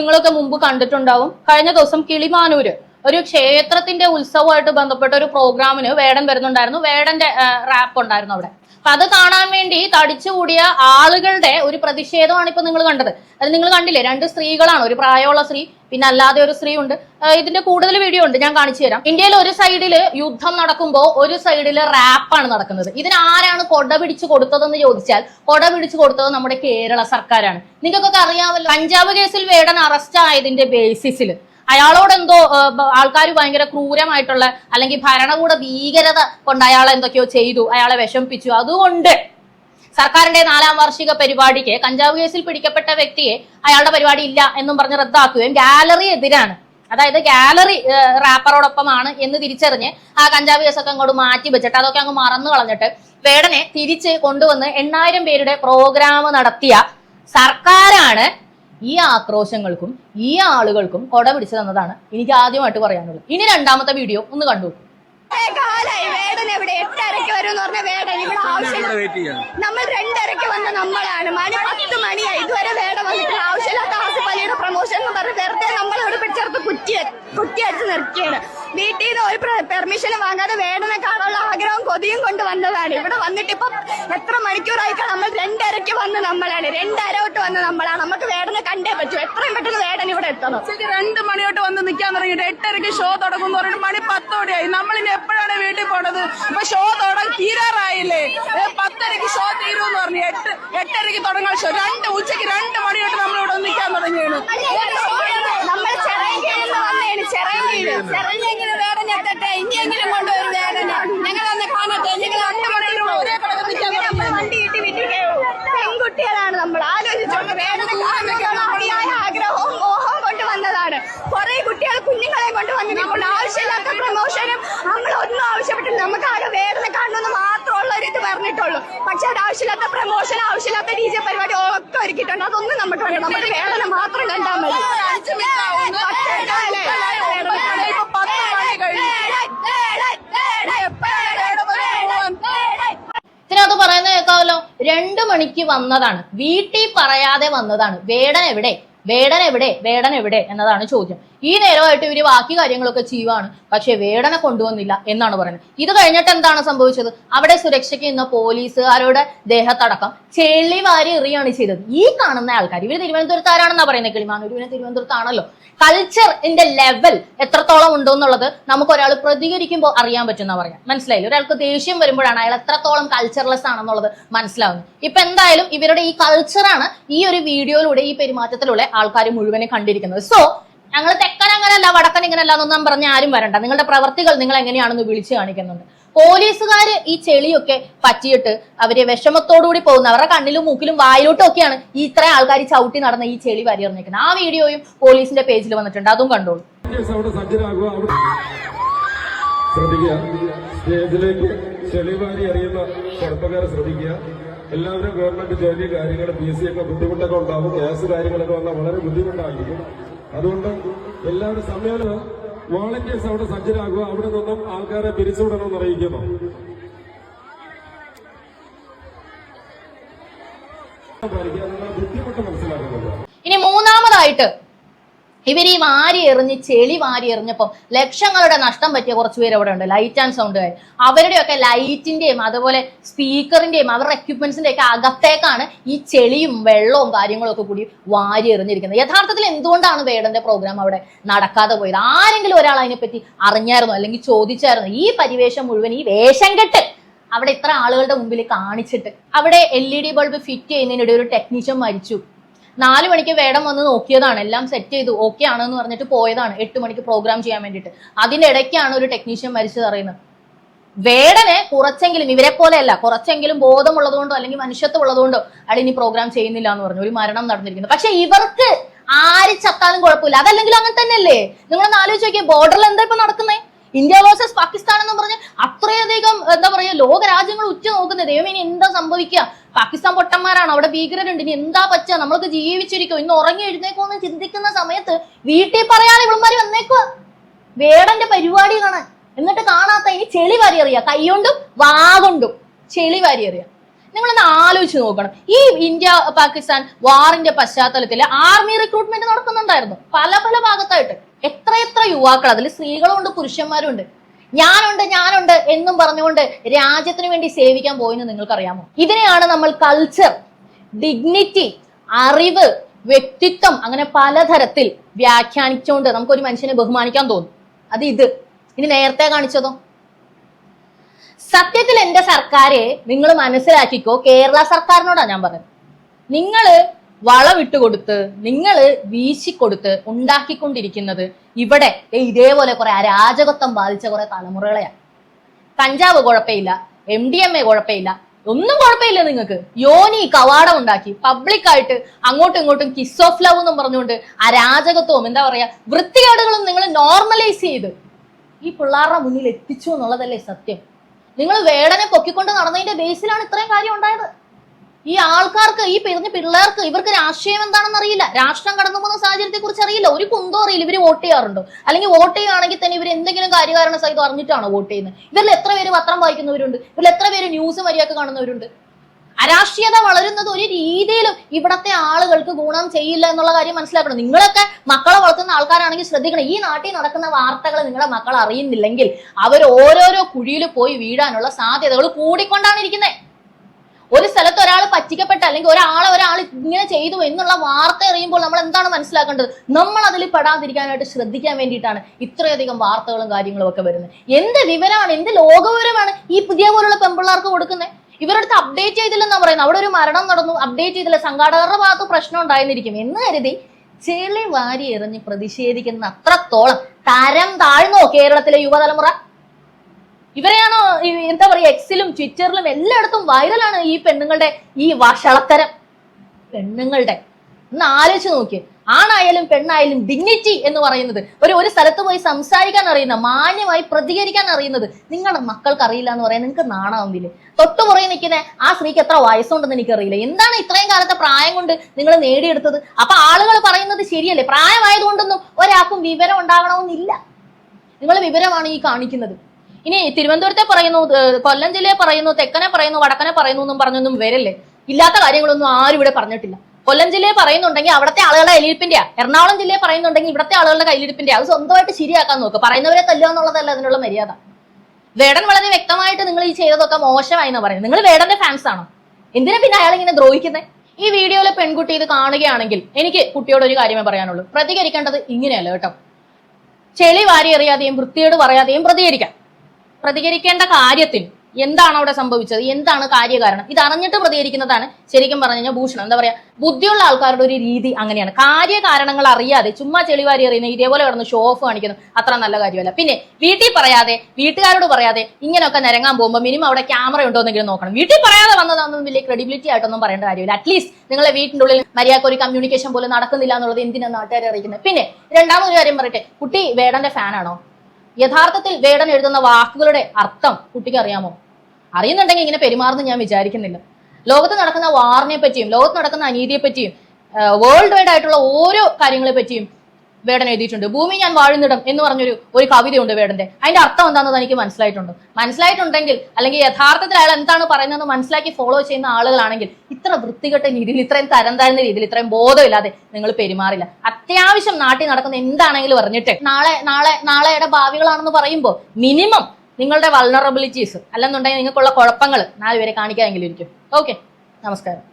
നിങ്ങളൊക്കെ മുമ്പ് കണ്ടിട്ടുണ്ടാവും. കഴിഞ്ഞ ദിവസം കിളിമാനൂര് ഒരു ക്ഷേത്രത്തിന്റെ ഉത്സവമായിട്ട് ബന്ധപ്പെട്ട ഒരു പ്രോഗ്രാമിന് വേടൻ വരുന്നുണ്ടായിരുന്നു. വേടന്റെ റാപ്പ് ഉണ്ടായിരുന്നു അവിടെ. അപ്പൊ അത് കാണാൻ വേണ്ടി തടിച്ചുകൂടിയ ആളുകളുടെ ഒരു പ്രതിഷേധമാണ് ഇപ്പൊ നിങ്ങൾ കണ്ടത്. അത് നിങ്ങൾ കണ്ടില്ലേ? രണ്ട് സ്ത്രീകളാണ്. ഒരു പ്രായമുള്ള സ്ത്രീ പിന്നെ അല്ലാതെ ഒരു സ്ത്രീ ഉണ്ട്. ഇതിന്റെ കൂടുതൽ വീഡിയോ ഉണ്ട്. ഞാൻ കാണിച്ചു തരാം. ഇന്ത്യയിൽ ഒരു സൈഡിൽ യുദ്ധം നടക്കുമ്പോൾ ഒരു സൈഡിൽ റാപ്പാണ് നടക്കുന്നത്. ഇതിന് ആരാണ് കൊട പിടിച്ചു കൊടുത്തതെന്ന് ചോദിച്ചാൽ കൊട പിടിച്ചു കൊടുത്തത് നമ്മുടെ കേരള സർക്കാരാണ്. നിങ്ങൾക്കൊക്കെ അറിയാമല്ലോ പഞ്ചാബ് കേസിൽ വേടൻ അറസ്റ്റ് ആയതിന്റെ ബേസിസിൽ അയാളോട് എന്തോ ആൾക്കാർ ഭയങ്കര ക്രൂരമായിട്ടുള്ള അല്ലെങ്കിൽ ഭരണകൂട ഭീകരത കൊണ്ട് അയാൾ എന്തൊക്കെയോ ചെയ്തു. അയാളെ വിഷമിപ്പിച്ചു. അതുകൊണ്ട് സർക്കാരിന്റെ നാലാം വാർഷിക പരിപാടിക്ക് കഞ്ചാവ് കേസിൽ പിടിക്കപ്പെട്ട വ്യക്തിയെ അയാളുടെ പരിപാടി ഇല്ല എന്നും പറഞ്ഞ് റദ്ദാക്കുകയും ഗാലറി എതിരാണ്. അതായത് ഗാലറി റാപ്പറോടൊപ്പമാണ് എന്ന് തിരിച്ചറിഞ്ഞ് ആ കഞ്ചാവ് കേസൊക്കെ അങ്ങോട്ട് മാറ്റി വെച്ചിട്ട് അതൊക്കെ അങ്ങ് മറന്നു കളഞ്ഞിട്ട് വേടനെ തിരിച്ച് കൊണ്ടുവന്ന് എണ്ണായിരം പേരുടെ പ്രോഗ്രാം നടത്തിയ സർക്കാരാണ് ഈ ആക്രോശങ്ങൾക്കും ഈ ആളുകൾക്കും കൊട പിടിച്ചു തന്നതാണ് എനിക്ക് ആദ്യമായിട്ട് പറയാനുള്ളത്. ഇനി രണ്ടാമത്തെ വീഡിയോ ഒന്ന് കണ്ടു നോക്കൂ. കാലായി വേടൻ എവിടെ? എട്ടരയ്ക്ക് വരും എന്ന് പറഞ്ഞ വേടൻ ഇവിടെ ആവശ്യം നമ്മൾ രണ്ടരക്ക് വന്ന നമ്മളാണ്. മണി പത്ത് മണിയായി ഇതുവരെ വേട വന്നിട്ടില്ല. ആവശ്യമില്ലാത്ത ആസിഫലിയുടെ പ്രൊമോഷൻ എന്ന് പറഞ്ഞ് വെറുതെ കുറ്റി കുറ്റി അടിച്ച് നിർത്തിയാണ്. വീട്ടിൽ നിന്ന് ഒരു പെർമിഷൻ വാങ്ങാതെ വേടനെ കാണാനുള്ള ആഗ്രഹവും കൊതിയും കൊണ്ട് വന്നതാണ്. ഇവിടെ വന്നിട്ട് ഇപ്പം എത്ര മണിക്കൂറായിക്കാണ് നമ്മൾ രണ്ടരയ്ക്ക് വന്ന് നമ്മളാണ്. രണ്ടര തൊട്ട് വന്ന് നമ്മളാണ്. നമുക്ക് വേടനെ കണ്ടേ പറ്റൂ. എത്രയും പെട്ടെന്ന് വേടൻ ഇവിടെ എത്തണം. ഉച്ചയ്ക്ക് രണ്ട് മണിയോട്ട് വന്ന് നിൽക്കാൻ തുടങ്ങിയിട്ട് എട്ടരയ്ക്ക് ഷോ തുടങ്ങും പറഞ്ഞിട്ട് മണി പത്തോടെയായി. നമ്മളിനി എപ്പോഴാണ് വീട്ടിൽ പോണത്? അപ്പൊ ഷോ തുടങ്ങി തീരാറായില്ലേ? പത്തരയ്ക്ക് ഷോ തീരുമെന്ന് പറഞ്ഞു. എട്ട് എട്ടരയ്ക്ക് തുടങ്ങാൻ ഷോ രണ്ട് ഉച്ചയ്ക്ക് രണ്ട് മണിയോട്ട് നമ്മളിവിടെ നിൽക്കാൻ തുടങ്ങിയാണ്. ചിറയൻകീഴ് വേടൻ എത്തട്ടെ ഇനിയെങ്കിലും കൊണ്ടുവരും വേടനെ ഞങ്ങൾ അന്ന് കാണട്ടെ ഞങ്ങൾ ഒരേ വണ്ടി കിട്ടി വിട്ടിട്ടേ പെൺകുട്ടികളാണ് നമ്മൾ. ആലോചിച്ചോണ്ട് കാണുന്ന അതിയായ ആഗ്രഹവും മോഹവും കൊണ്ട് വന്നതാണ്. കുറെ കുട്ടികൾ കുഞ്ഞുങ്ങളെ കൊണ്ട് വന്നിട്ടുണ്ട് ആവശ്യമില്ലാത്ത പ്രമോഷനും നമ്മൾ ഒന്നും ആവശ്യപ്പെട്ടില്ല. നമുക്ക് ആകെ വേദന കാണണമെന്ന് മാത്രമുള്ള ഒരു ഇത് പറഞ്ഞിട്ടുള്ളൂ. പക്ഷെ അത് ആവശ്യമില്ലാത്ത പ്രമോഷൻ ആവശ്യമില്ലാത്ത ഡി ജെ പരിപാടി ഒക്കെ ഒരുക്കിയിട്ടുണ്ട്. അതൊന്നും നമുക്ക് വേണം നമുക്ക് വേദന മാത്രം കണ്ടാൽ മതി അഞ്ച് മിനിറ്റ് ആവുന്നു. ഇപ്പൊ പത്ത് മണി കഴിഞ്ഞു എപ്പോഴാണ് വേടൻ വന്ന് പോവാൻ ഇതിനകത്ത് പറയുന്നത് രണ്ടു മണിക്ക് വന്നതാണ്. വീട്ടിൽ പറയാതെ വന്നതാണ്. വേടൻ എവിടെ? വേടൻ എവിടെ? വേടൻ എവിടെ? എന്നതാണ് ചോദ്യം. ഈ നേരമായിട്ട് ഇവർ ബാക്കി കാര്യങ്ങളൊക്കെ ചെയ്യുവാണ്. പക്ഷെ വേടനെ കൊണ്ടുവന്നില്ല എന്നാണ് പറയുന്നത്. ഇത് കഴിഞ്ഞിട്ട് എന്താണ് സംഭവിച്ചത്? അവിടെ സുരക്ഷയ്ക്ക് നിന്ന പോലീസുകാരുടെ ദേഹത്തടക്കം ചെള്ളി വാരി എറിയാണ് ചെയ്തത്. ഈ കാണുന്ന ആൾക്കാർ ഇവർ തിരുവനന്തപുരത്താരാണെന്നാ പറയുന്നത് കിളിമാനൂർ? ഇവർ തിരുവനന്തപുരത്താണല്ലോ. കൾച്ചറിന്റെ ലെവൽ എത്രത്തോളം ഉണ്ടോ എന്നുള്ളത് നമുക്ക് ഒരാൾ പ്രതികരിക്കുമ്പോൾ അറിയാൻ പറ്റുന്ന പറയാം മനസ്സിലായില്ല? ഒരാൾക്ക് ദേഷ്യം വരുമ്പോഴാണ് അയാൾ എത്രത്തോളം കൾച്ചർലെസ് ആണെന്നുള്ളത് മനസ്സിലാവുന്നത്. ഇപ്പൊ എന്തായാലും ഇവരുടെ ഈ കൾച്ചറാണ് ഈ ഒരു വീഡിയോയിലൂടെ ഈ പെരുമാറ്റത്തിലൂടെ ആൾക്കാർ മുഴുവനെ കണ്ടിരിക്കുന്നത്. സോ ഞങ്ങൾ തെക്കൻ അങ്ങനല്ല വടക്കൻ ഇങ്ങനല്ല എന്നൊന്നും പറഞ്ഞ ആരും വരണ്ട. നിങ്ങളുടെ പ്രവർത്തികൾ നിങ്ങൾ എങ്ങനെയാണെന്ന് വിളിച്ചു കാണിക്കുന്നുണ്ട്. പോലീസുകാർ ഈ ചെളിയൊക്കെ പറ്റിയിട്ട് അവർ വിഷമത്തോടുകൂടി പോകുന്ന. അവരുടെ കണ്ണിലും മൂക്കിലും വായിലോട്ടും ഒക്കെയാണ് ഈ ഇത്ര ആൾക്കാർ ചവിട്ടി നടന്ന ഈ ചെളി വാരി എറിഞ്ഞിരിക്കുന്നത് ആ വീഡിയോയും പോലീസിന്റെ പേജിൽ വന്നിട്ടുണ്ട്. അതും കണ്ടോളൂ. കേസ് ശ്രദ്ധിക്കുക. സ്റ്റേജിലേക്ക് ചെളിവാരി അറിയുന്ന ശ്രദ്ധിക്കുക. എല്ലാവരും ഗവൺമെന്റ് ജോലി കാര്യങ്ങൾ പി സി ഒക്കെ ബുദ്ധിമുട്ടൊക്കെ ഉണ്ടാവും ഗ്യാസ് കാര്യങ്ങളൊക്കെ വന്നാൽ വളരെ ബുദ്ധിമുട്ടായിരിക്കും. അതുകൊണ്ട് എല്ലാവരും സമ്മേളനം വോളണ്ടിയേഴ്സ് അവിടെ സജ്ജരാകുക. അവിടെ നിന്നും ആൾക്കാരെ പിരിച്ചുവിടണമെന്ന് അറിയിക്കുന്നു. ഇനി മൂന്നാമതായിട്ട് ഇവർ ഈ വാരി എറിഞ്ഞ് ചെളി വാരി എറിഞ്ഞപ്പം ലക്ഷങ്ങളുടെ നഷ്ടം പറ്റിയ കുറച്ച് പേര് അവിടെ ഉണ്ട്. ലൈറ്റ് ആൻഡ് സൗണ്ട് കാര്യം അവരുടെയൊക്കെ ലൈറ്റിന്റെയും അതുപോലെ സ്പീക്കറിന്റെയും അവരുടെ എക്യുപ്മെന്റ്സിന്റെ ഒക്കെ അകത്തേക്കാണ് ഈ ചെളിയും വെള്ളവും കാര്യങ്ങളും ഒക്കെ കൂടി വാരി എറിഞ്ഞിരിക്കുന്നത്. യഥാർത്ഥത്തിൽ എന്തുകൊണ്ടാണ് വേടന്റെ പ്രോഗ്രാം അവിടെ നടക്കാതെ പോയത്? ആരെങ്കിലും ഒരാൾ അതിനെപ്പറ്റി അറിഞ്ഞായിരുന്നോ? അല്ലെങ്കിൽ ചോദിച്ചായിരുന്നോ? ഈ പരിവേഷം മുഴുവൻ ഈ വേഷം കെട്ട് അവിടെ ഇത്ര ആളുകളുടെ മുമ്പിൽ കാണിച്ചിട്ട് അവിടെ L E D bulb fit ചെയ്യുന്നതിനിടെ ഒരു ടെക്നീഷ്യൻ മരിച്ചു. നാല് മണിക്ക് വേടം വന്ന് നോക്കിയതാണ്. എല്ലാം സെറ്റ് ചെയ്തു. ഓക്കെ ആണെന്ന് പറഞ്ഞിട്ട് പോയതാണ്. എട്ട് മണിക്ക് പ്രോഗ്രാം ചെയ്യാൻ വേണ്ടിയിട്ട്. അതിന്റെ ഇടയ്ക്കാണ് ഒരു ടെക്നീഷ്യൻ മരിച്ചത് അറിയുന്നത്. വേടനെ കുറച്ചെങ്കിലും ഇവരെ പോലെയല്ല കുറച്ചെങ്കിലും ബോധമുള്ളതുകൊണ്ടോ അല്ലെങ്കിൽ മനുഷ്യത്വം ഉള്ളതുകൊണ്ടോ അയാൾ ഇനി പ്രോഗ്രാം ചെയ്യുന്നില്ല എന്ന് പറഞ്ഞു. ഒരു മരണം നടന്നിരിക്കുന്നു. പക്ഷെ ഇവർക്ക് ആര് ചത്താലും കുഴപ്പമില്ല. അതല്ലെങ്കിൽ അങ്ങനെ തന്നെയല്ലേ? നിങ്ങളൊന്ന് ആലോചിച്ച് നോക്കിയേ ബോർഡറിൽ എന്താ ഇപ്പൊ നടക്കുന്നേ? ഇന്ത്യ വേഴ്സസ് പാകിസ്ഥാൻ എന്ന് പറഞ്ഞ് അത്രയധികം എന്താ പറയുക ലോക രാജ്യങ്ങൾ ഉറ്റു നോക്കുന്നത് ദൈവം ഇനി എന്താ സംഭവിക്കുക? പാകിസ്ഥാൻ പൊട്ടന്മാരാണ് അവിടെ ഭീകരരുണ്ട്. ഇനി എന്താ പറ്റുക? നമ്മൾക്ക് ജീവിച്ചിരിക്കും. ഇന്ന് ഉറങ്ങി എഴുന്നേക്കോ എന്ന് ചിന്തിക്കുന്ന സമയത്ത് വീട്ടിൽ പറയാതെ ഇവളുമാര് വന്നേക്കുക വേടന്റെ പരിപാടി കാണാൻ. എന്നിട്ട് കാണാത്ത ഇനി ചെളി വാരി അറിയാം കൈകൊണ്ടും വാ കൊണ്ടും ചെളി വാരി അറിയാം നിങ്ങളൊന്ന് ആലോചിച്ച് നോക്കണം. ഈ ഇന്ത്യ പാകിസ്ഥാൻ വാറിന്റെ പശ്ചാത്തലത്തിൽ ആർമി റിക്രൂട്ട്മെന്റ് നടക്കുന്നുണ്ടായിരുന്നു. പല പല ഭാഗത്തായിട്ട്. എത്ര എത്ര യുവാക്കൾ അതിൽ സ്ത്രീകളുണ്ട് പുരുഷന്മാരുണ്ട്. ഞാനുണ്ട് ഞാനുണ്ട് എന്നും പറഞ്ഞുകൊണ്ട് രാജ്യത്തിന് വേണ്ടി സേവിക്കാൻ പോയെന്ന് നിങ്ങൾക്കറിയാമോ? ഇതിനെയാണ് നമ്മൾ കൾച്ചർ ഡിഗ്നിറ്റി അറിവ് വ്യക്തിത്വം അങ്ങനെ പലതരത്തിൽ വ്യാഖ്യാനിച്ചുകൊണ്ട് നമുക്കൊരു മനുഷ്യനെ ബഹുമാനിക്കാൻ തോന്നും. അത് ഇത്. ഇനി നേരത്തെ കാണിച്ചതോ? സത്യത്തിൽ എന്റെ സർക്കാരെ നിങ്ങൾ മനസ്സിലാക്കിക്കോ കേരള സർക്കാരിനോടാണ് ഞാൻ പറഞ്ഞത്. നിങ്ങൾ വളമിട്ട് കൊടുത്ത് നിങ്ങൾ വീശിക്കൊടുത്ത് ഉണ്ടാക്കിക്കൊണ്ടിരിക്കുന്നത് ഇവിടെ ഇതേപോലെ കുറെ അരാജകത്വം ബാധിച്ച കുറെ തലമുറകളെയാണ്. കഞ്ചാവ് കുഴപ്പമില്ല എം ഡി എം എ കുഴപ്പമില്ല ഒന്നും കുഴപ്പമില്ല നിങ്ങൾക്ക്. യോനി കവാടം ഉണ്ടാക്കി പബ്ലിക്കായിട്ട് അങ്ങോട്ടും ഇങ്ങോട്ടും കിസ് ഓഫ് ലവ് എന്നും പറഞ്ഞുകൊണ്ട് അരാജകത്വവും എന്താ പറയാ വൃത്തികേടുകളും നിങ്ങൾ നോർമലൈസ് ചെയ്ത് ഈ പിള്ളേരുടെ മുന്നിൽ എത്തിച്ചു എന്നുള്ളതല്ലേ സത്യം. നിങ്ങൾ വേടനെ പൊക്കിക്കൊണ്ട് നടന്നതിന്റെ ബേസിലാണ് ഇത്രയും കാര്യം ഉണ്ടായത്. ഈ ആൾക്കാർക്ക് ഈ പിറഞ്ഞ പിള്ളേർക്ക് ഇവർക്ക് രാഷ്ട്രീയം എന്താണെന്ന് അറിയില്ല. രാഷ്ട്രം കടന്നു പോകുന്ന സാഹചര്യത്തെ കുറിച്ച് അറിയില്ല. ഒരു കുന്തോ അറിയില്ല. ഇവർ വോട്ട് ചെയ്യാറുണ്ടോ? അല്ലെങ്കിൽ വോട്ട് ചെയ്യുകയാണെങ്കിൽ തന്നെ ഇവർ എന്തെങ്കിലും കാര്യകാരണ സഹിതം അറിഞ്ഞിട്ടാണ് വോട്ട് ചെയ്യുന്നത്? ഇവരിൽ എത്ര പേര് പത്രം വായിക്കുന്നവരുണ്ട്? ഇവരിൽ എത്ര പേര് ന്യൂസ് മര്യാദയ്ക്ക് കാണുന്നവരുണ്ട്? അരാഷ്ട്രീയത വളരുന്നത് ഒരു രീതിയിലും ഇവിടത്തെ ആളുകൾക്ക് ഗുണം ചെയ്യില്ല എന്നുള്ള കാര്യം മനസ്സിലാക്കണം. നിങ്ങളൊക്കെ മക്കളെ വളർത്തുന്ന ആൾക്കാരാണെങ്കിൽ ശ്രദ്ധിക്കണം. ഈ നാട്ടിൽ നടക്കുന്ന വാർത്തകൾ നിങ്ങളുടെ മക്കൾ അറിയുന്നില്ലെങ്കിൽ അവർ ഓരോരോ കുഴിയിൽ പോയി വീഴാനുള്ള സാധ്യതകൾ കൂടിക്കൊണ്ടാണ് ഇരിക്കുന്നത് ഒരു സ്ഥലത്ത് ഒരാൾ പറ്റിക്കപ്പെട്ട അല്ലെങ്കിൽ ഒരാളെ ഒരാൾ ഇങ്ങനെ ചെയ്തു എന്നുള്ള വാർത്ത അറിയുമ്പോൾ നമ്മൾ എന്താണ് മനസ്സിലാക്കേണ്ടത്? നമ്മൾ അതിൽ പെടാതിരിക്കാനായിട്ട് ശ്രദ്ധിക്കാൻ വേണ്ടിയിട്ടാണ് ഇത്രയധികം വാർത്തകളും കാര്യങ്ങളും ഒക്കെ വരുന്നത്. എന്ത് വിവരമാണ് എന്ത് ലോകവിവരമാണ് ഈ പുതിയ പോലുള്ള പെമ്പിള്ളാർക്ക് കൊടുക്കുന്നത് ഇവരടുത്ത് അപ്ഡേറ്റ് ചെയ്തില്ലെന്നാ പറയുന്നത്. അവിടെ ഒരു മരണം നടന്നു അപ്ഡേറ്റ് ചെയ്തില്ല സംഘാടകരുടെ ഭാഗത്ത് പ്രശ്നം ഉണ്ടായിരുന്നിരിക്കും. എന്ന് കരുതി ചെളി വാരി എറിഞ്ഞ് പ്രതിഷേധിക്കുന്ന അത്രത്തോളം തരം താഴ്ന്നോ കേരളത്തിലെ യുവതലമുറ? ഇവരെയാണോ എന്താ പറയുക എക്സിലും ട്വിറ്ററിലും എല്ലായിടത്തും വൈറലാണ് ഈ പെണ്ണുങ്ങളുടെ ഈ വഷളത്തരം പെണ്ണുങ്ങളുടെ. ഒന്ന് ആലോചിച്ച് നോക്കി. ആണായാലും പെണ്ണായാലും ഡിഗ്നിറ്റി എന്ന് പറയുന്നത്. ഒരു ഒരു സ്ഥലത്ത് പോയി സംസാരിക്കാൻ അറിയുന്ന മാന്യമായി പ്രതികരിക്കാൻ അറിയുന്നത് നിങ്ങളുടെ മക്കൾക്ക് അറിയില്ല എന്ന് പറയാൻ നിങ്ങൾക്ക് നാണാവുന്നില്ലേ തൊട്ടു പുറകെ നിൽക്കുന്ന ആ സ്ത്രീക്ക് എത്ര വയസ്സുണ്ടെന്ന് എനിക്കറിയില്ല. എന്താണ് ഇത്രയും കാലത്തെ പ്രായം കൊണ്ട് നിങ്ങൾ നേടിയെടുത്തത്? അപ്പൊ ആളുകൾ പറയുന്നത് ശരിയല്ലേ? പ്രായമായതുകൊണ്ടൊന്നും ഒരാൾക്കും വിവരം ഉണ്ടാകണമെന്നില്ല നിങ്ങൾ വിവരമാണ് ഈ കാണിക്കുന്നത്. ഇനി തിരുവനന്തപുരത്തെ പറയുന്നു കൊല്ലം ജില്ലയെ പറയുന്നു തെക്കനെ പറയുന്നു വടക്കനെ പറയുന്നു എന്നും പറഞ്ഞൊന്നും വരല്ലേ? ഇല്ലാത്ത കാര്യങ്ങളൊന്നും ആരും ഇവിടെ പറഞ്ഞിട്ടില്ല. കൊല്ലം ജില്ലയെ പറയുന്നുണ്ടെങ്കിൽ അവിടുത്തെ ആളുകളുടെ കയ്യിലിരിപ്പിന്റെയാ. എറണാകുളം ജില്ലയെ പറയുന്നുണ്ടെങ്കിൽ ഇവിടുത്തെ ആളുകളുടെ കയ്യിലിരിപ്പിന്റെയാ. അത് സ്വന്തമായിട്ട് ശരിയാക്കാൻ നോക്കുക പറയുന്നവരെ തല്ലുക എന്നുള്ളതല്ല അതിനുള്ള മര്യാദ. വേടൻ വളരെ വ്യക്തമായിട്ട് നിങ്ങൾ ഈ ചെയ്തതൊക്കെ മോശമായി എന്ന് പറയുന്നത്. നിങ്ങൾ വേടന്റെ ഫാൻസ് ആണോ? എന്തിനാ പിന്നെ അയാൾ ഇങ്ങനെ ദ്രോഹിക്കുന്നത് ഈ വീഡിയോയിലെ പെൺകുട്ടി ഇത് കാണുകയാണെങ്കിൽ എനിക്ക് കുട്ടിയോട് ഒരു കാര്യമേ പറയാനുള്ളൂ. പ്രതികരിക്കേണ്ടത് ഇങ്ങനെയല്ല കേട്ടോ. ചെളി വാരി എറിയാതെയും വൃത്തിയോട് പറയാതെയും പ്രതികരിക്കാം. പ്രതികരിക്കേണ്ട കാര്യത്തിൽ എന്താണ് അവിടെ സംഭവിച്ചത്? എന്താണ് കാര്യകാരണം? ഇത് അറിഞ്ഞിട്ട് പ്രതികരിക്കുന്നതാണ് ശരിക്കും പറഞ്ഞു കഴിഞ്ഞാൽ ഭൂഷണം. എന്താ പറയാ? ബുദ്ധിയുള്ള ആൾക്കാരുടെ ഒരു രീതി അങ്ങനെയാണ്. കാര്യകാരണങ്ങൾ അറിയാതെ ചുമ്മാ ചെളിവാരി എറിയുന്ന ഇതേപോലെ കിടന്ന് ഷോ ഓഫ് കാണിക്കുന്നു അത്ര നല്ല കാര്യമല്ല. പിന്നെ വീട്ടിൽ പറയാതെ വീട്ടുകാരോട് പറയാതെ ഇങ്ങനെയൊക്കെ നിരങ്ങാൻ പോകുമ്പോൾ മിനിമം അവിടെ ക്യാമറ ഉണ്ടോ എന്നെങ്കിലും നോക്കണം. വീട്ടിൽ പറയാതെ വന്നതൊന്നും വലിയ ക്രെഡിബിലിറ്റി ആയിട്ടൊന്നും പറയേണ്ട കാര്യമില്ല. അറ്റ്ലീസ്റ്റ് നിങ്ങളെ വീട്ടിന്റെ ഉള്ളിൽ മര്യാദ ഒരു കമ്മ്യൂണിക്കേഷൻ പോലും നടക്കുന്നില്ല എന്നുള്ളത് എന്തിനാണ് നാട്ടുകാരെ അറിയിക്കുന്നത്? പിന്നെ രണ്ടാമതൊരു കാര്യം പറയട്ടെ. കുട്ടി വേടന്റെ ഫാനാണോ യഥാർത്ഥത്തിൽ വേടൻ എഴുതുന്ന വാക്കുകളുടെ അർത്ഥം കുട്ടിക്ക് അറിയാമോ? അറിയുന്നുണ്ടെങ്കിൽ ഇങ്ങനെ പെരുമാറുന്നു ഞാൻ വിചാരിക്കുന്നില്ല. ലോകത്ത് നടക്കുന്ന വാറിനെ പറ്റിയും ലോകത്ത് നടക്കുന്ന അനീതിയെ പറ്റിയും വേൾഡ് വൈഡ് ആയിട്ടുള്ള ഓരോ കാര്യങ്ങളെ പറ്റിയും വേടൻ എഴുതിയിട്ടുണ്ട്. ഭൂമി ഞാൻ വാഴുന്നിടം എന്ന് പറഞ്ഞൊരു ഒരു കവിതയുണ്ട് വേടന്റെ. അതിന്റെ അർത്ഥം എന്താണെന്ന് എനിക്ക് മനസ്സിലായിട്ടുണ്ട്. മനസ്സിലായിട്ടുണ്ടെങ്കിൽ അല്ലെങ്കിൽ യഥാർത്ഥത്തിൽ അയാൾ എന്താണ് പറയുന്നതെന്ന് മനസ്സിലാക്കി ഫോളോ ചെയ്യുന്ന ആളുകളാണെങ്കിൽ ഇത്ര വൃത്തികെട്ട രീതിയിൽ ഇത്രയും തരം താഴ്ന്ന രീതിയിൽ ഇത്രയും ബോധമില്ലാതെ നിങ്ങൾ പെരുമാറില്ല. അത്യാവശ്യം നാട്ടിൽ നടക്കുന്ന എന്താണെങ്കിലും പറഞ്ഞിട്ട് നാളെ നാളെ നാളെയുടെ ഭാവികളാണെന്ന് പറയുമ്പോൾ മിനിമം നിങ്ങളുടെ വൾണറബിലിറ്റീസ് അല്ലെന്നുണ്ടെങ്കിൽ നിങ്ങൾക്കുള്ള കുഴപ്പങ്ങൾ നാല് വരെ കാണിക്കാമെങ്കിലും ഇരിക്കും. ഓക്കെ നമസ്കാരം.